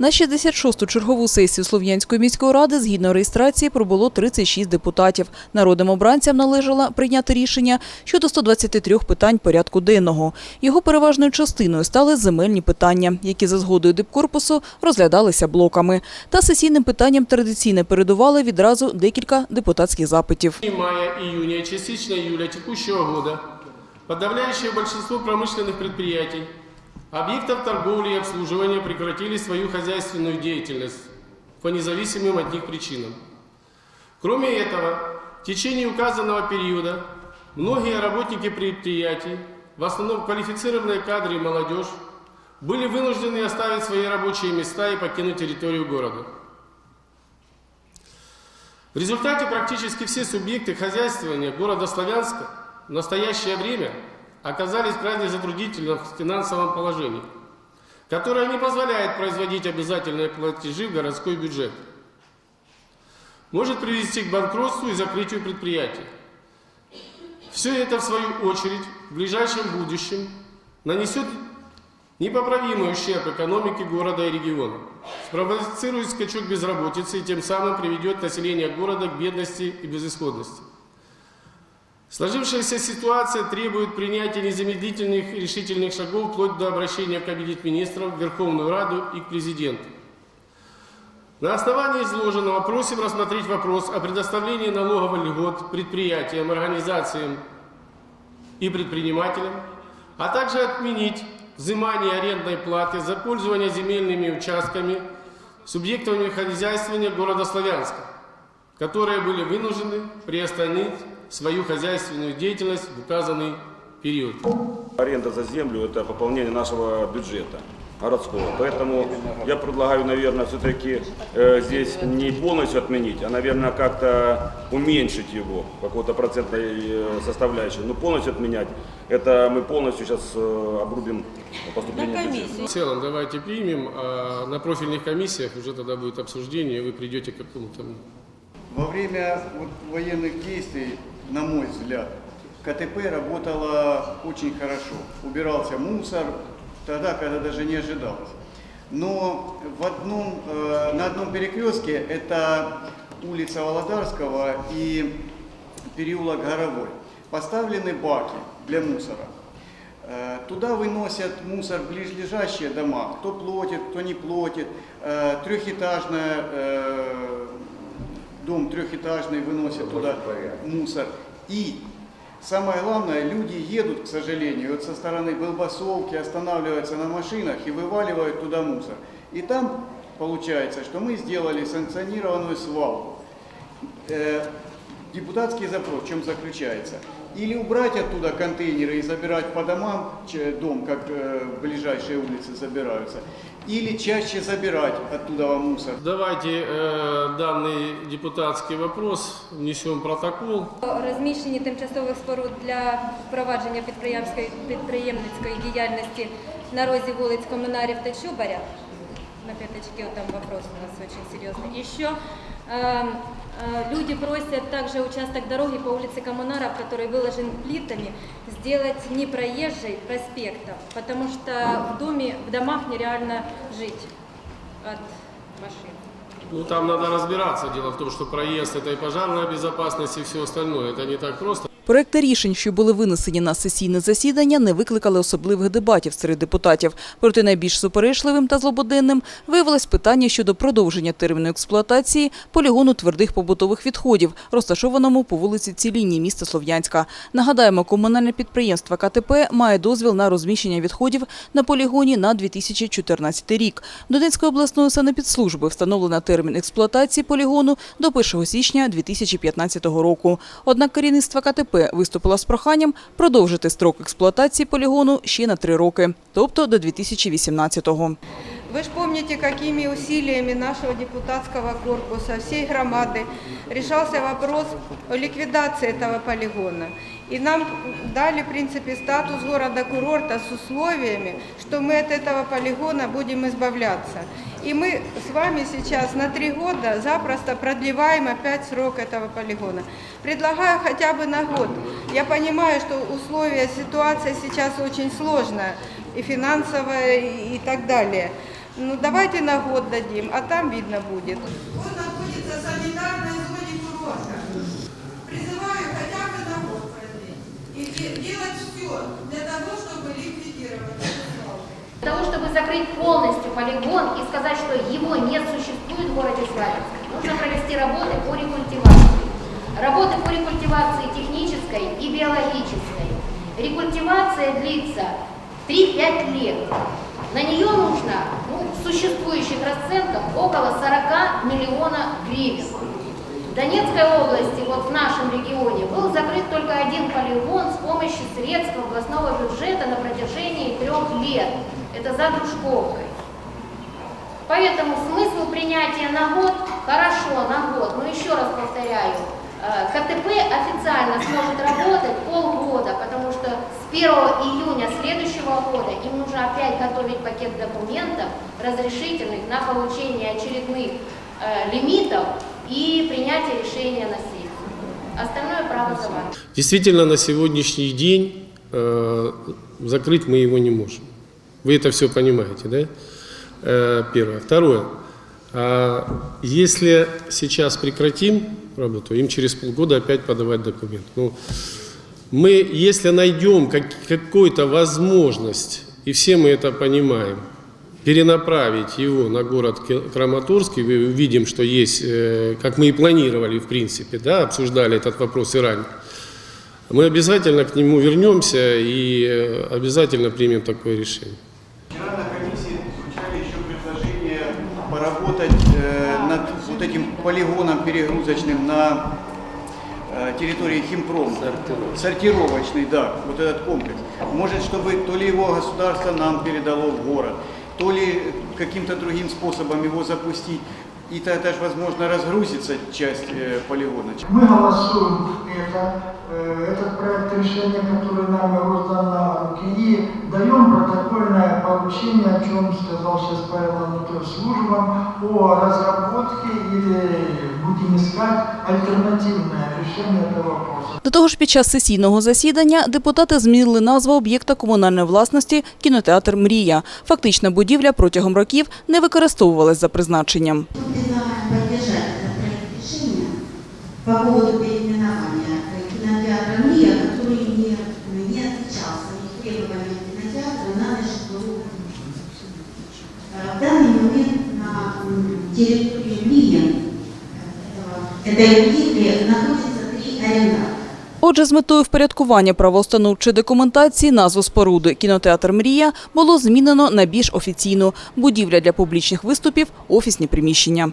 На 66-ту чергову сесію Слов'янської міської ради згідно реєстрації пробуло 36 депутатів. Народним обранцям належало прийняти рішення щодо 123 питань порядку денного. Його переважною частиною стали земельні питання, які за згодою дипкорпусу розглядалися блоками. Та сесійним питанням традиційно передували відразу декілька депутатських запитів. Мая, июня и частично июля текущего года подавляющее большинство промышленных предприятий, объектов торговли и обслуживания прекратили свою хозяйственную деятельность по независимым от них причинам. Кроме этого, в течение указанного периода многие работники предприятий, в основном квалифицированные кадры и молодежь, были вынуждены оставить свои рабочие места и покинуть территорию города. В результате практически все субъекты хозяйствования города Славянска в настоящее время оказались в крайне затруднительном финансовом положении, которое не позволяет производить обязательные платежи в городской бюджет. Может привести к банкротству и закрытию предприятий. Все это, в свою очередь, в ближайшем будущем нанесет непоправимый ущерб экономике города и региона, спровоцирует скачок безработицы и тем самым приведет население города к бедности и безысходности. Сложившаяся ситуация требует принятия незамедлительных и решительных шагов вплоть до обращения в Кабинет министров, в Верховную Раду и к президенту. На основании изложенного просим рассмотреть вопрос о предоставлении налоговых льгот предприятиям, организациям и предпринимателям, а также отменить взимание арендной платы за пользование земельными участками субъектами хозяйствования города Славянска, которые были вынуждены приостановить свою хозяйственную деятельность в указанный период. Аренда за землю – это пополнение нашего бюджета городского. Поэтому я предлагаю, наверное, все-таки э, здесь не полностью отменить, а, наверное, как-то уменьшить его, какой-то процентной э, составляющей. Но полностью отменять – это мы полностью сейчас э, обрубим поступление в бюджет. В целом давайте примем, а на профильных комиссиях уже тогда будет обсуждение, и вы придете к какому-то Во время вот военных действий, на мой взгляд, КТП работало очень хорошо. Убирался мусор тогда, когда даже не ожидалось. Но в одном, э, на одном перекрестке, это улица Володарского и переулок Горовой, поставлены баки для мусора. Э, Туда выносят мусор ближайшие дома. Кто платит, кто не платит. Э, Трехэтажная э, дом трехэтажный выносят туда мусор. И самое главное, люди едут, к сожалению, вот со стороны Белбасовки, останавливаются на машинах и вываливают туда мусор. И там получается, что мы сделали санкционированную свалку. Э, Депутатский запрос в чем заключается? Или убрать оттуда контейнеры и забирать по домам, дом, как э, ближайшие улицы забираются, или чаще забирать оттуда мусор. Давайте э, данный депутатский вопрос внесем в протокол. Розміщені тимчасових споруд для впровадження підприємської підприємницької діяльності на розі вулиць Комунарів та Чубаря. На пятачке вот там вопрос у нас очень серьезный. Еще э, э, люди просят также участок дороги по улице Коммунаров, который выложен плитами, сделать не проезжей проспектом, потому что в доме, в домах нереально жить от машин. Ну, там надо разбираться. Дело в том, что проезд – это и пожарная безопасность, и все остальное. Это не так просто. Проекти рішень, що були винесені на сесійне засідання, не викликали особливих дебатів серед депутатів. Проте найбільш суперечливим та злободенним виявилось питання щодо продовження терміну експлуатації полігону твердих побутових відходів, розташованому по вулиці Цілінній міста Слов'янська. Нагадаємо, комунальне підприємство КТП має дозвіл на розміщення відходів на полігоні на 2014 рік. Донецькою обласною санепідслужби встановлено термін експлуатації полігону до 1 січня 2015 року. Однак керівництво КТП виступило з проханням продовжити строк експлуатації полігону ще на три роки, тобто до 2018-го. Вы же помните, какими усилиями нашего депутатского корпуса, всей громады решался вопрос о ликвидации этого полигона. И нам дали, в принципе, статус города-курорта с условиями, что мы от этого полигона будем избавляться. И мы с вами сейчас на три года запросто продлеваем опять срок этого полигона. Предлагаю хотя бы на год. Я понимаю, что условия, ситуация сейчас очень сложная, и финансовая, и так далее. Ну давайте на год дадим, а там видно будет. Он находится в санитарной зоне курорта. Призываю хотя бы на год продлить. И де- делать все для того, чтобы ликвидировать того, чтобы закрыть полностью полигон и сказать, что его не существует в городе Славянск, нужно провести работы по рекультивации. Работы по рекультивации технической и биологической. Рекультивация длится 3-5 лет. На нее нужно, ну, в существующих расценках, около 40 миллионов гривен. В Донецкой области, вот в нашем регионе, был закрыт только один полигон с помощью средств областного бюджета на протяжении трех лет. Это за Дружковкой. Поэтому смысл принятия на год, хорошо, на год, но еще раз повторяю, э, КТП официально сможет работать полгода, потому что с 1 июня следующего года им нужно опять готовить пакет документов, разрешительных на получение очередных э, лимитов и принятие решения на сессии. Остальное право за вами. Действительно, на сегодняшний день э, закрыть мы его не можем. Вы это все понимаете, да? Э, первое. Второе. А если сейчас прекратим работу, им через полгода опять подавать документ. Ну, мы, если найдем как, какую-то возможность, и все мы это понимаем, перенаправить его на город Ки- Краматорск, и мы увидим, что есть, э, как мы и планировали, в принципе, да, обсуждали этот вопрос и ранее, мы обязательно к нему вернемся и э, обязательно примем такое решение. Полигоном перегрузочным на э, территории Химпрома. Сортировочный, да, вот этот комплекс. Может, чтобы то ли его государство нам передало в город, то ли каким-то другим способом его запустить. И тогда же, возможно, разгрузится часть э, полигона. Мы голосуем это, э, этот проект решения, который нам роздан на руки, и даем протокольное поручение, о чем сказал сейчас Павел Анатольевич, службам о разработке или будем искать альтернативное. До того ж, під час сесійного засідання депутати змінили назву об'єкта комунальної власності кінотеатр Мрія. Фактично, будівля протягом років не використовувалась за призначенням. Предлагаем поддержать этот проект решения по поводу переименования кинотеатра «Мия», который не, не отвечал своим требованиям кинотеатра на нежитловую Э, В данный момент на м, территории «Мия» этого- этой объекте находится три арендатора. Отже, з метою впорядкування правоустановчої документації назву споруди кінотеатр Мрія було змінено на більш офіційну будівля для публічних виступів, офісні приміщення.